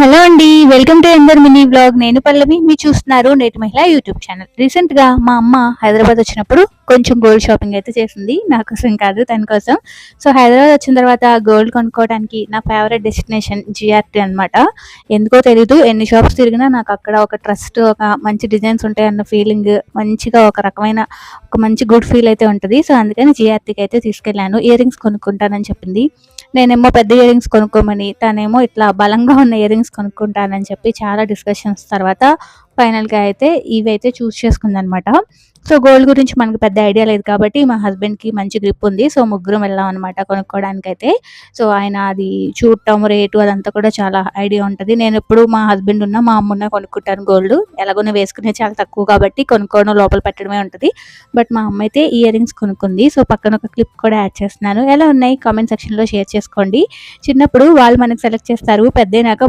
Hello అండి welcome to ఎందర్ mini blog. నేను పల్లవి మీరు చూస్తున్నారు నేటి మహిళ యూట్యూబ్ ఛానల్. రీసెంట్గా మా అమ్మ హైదరాబాద్ వచ్చినప్పుడు కొంచెం గోల్డ్ షాపింగ్ అయితే చేసింది. నా కోసం కాదు తన కోసం. సో హైదరాబాద్ వచ్చిన తర్వాత గోల్డ్ కొనుక్కోవడానికి నా ఫేవరెట్ డెస్టినేషన్ జిఆర్టీ అన్నమాట. ఎందుకో తెలీదు ఎన్ని షాప్స్ తిరిగినా నాకు అక్కడ ఒక ట్రస్ట్ ఒక మంచి డిజైన్స్ ఉంటాయన్న ఫీలింగ్ మంచిగా ఒక రకమైన ఒక మంచి గుడ్ ఫీల్ అయితే ఉంటుంది. సో అందుకని జిఆర్టీకి అయితే తీసుకెళ్ళాను. ఇయర్ రింగ్స్ కొనుక్కుంటానని చెప్పింది. నేనేమో పెద్ద ఇయర్ రింగ్స్ కొనుక్కోమని తనేమో ఇట్లా బలంగా ఉన్న ఇయర్ రింగ్స్ కొనుక్కుంటానని చెప్పి చాలా డిస్కషన్స్ తర్వాత ఫైనల్గా అయితే ఇవైతే చూస్ చేసుకుందనమాట. సో గోల్డ్ గురించి మనకి పెద్ద ఐడియా లేదు కాబట్టి మా హస్బెండ్కి మంచి గ్రిప్ ఉంది. సో ముగ్గురం వెళ్ళాం అనమాట కొనుక్కోవడానికి అయితే సో ఆయన అది చూడటం రేటు అదంతా కూడా చాలా ఐడియా ఉంటుంది. నేను ఎప్పుడు మా హస్బెండ్ ఉన్న మా అమ్మ ఉన్న కొనుక్కుంటాను గోల్డ్. ఎలాగోనే వేసుకునే చాలా తక్కువ కాబట్టి కొనుక్కోవడం లోపల పెట్టడమే ఉంటుంది. బట్ మా అమ్మ అయితే ఇయర్ రింగ్స్ కొనుక్కుంది. సో పక్కన ఒక క్లిప్ కూడా యాడ్ చేస్తున్నాను. ఎలా ఉన్నాయి? కామెంట్ సెక్షన్లో షేర్ చేసుకోండి. చిన్నప్పుడు వాళ్ళు మనకి సెలెక్ట్ చేస్తారు. పెద్దయినాక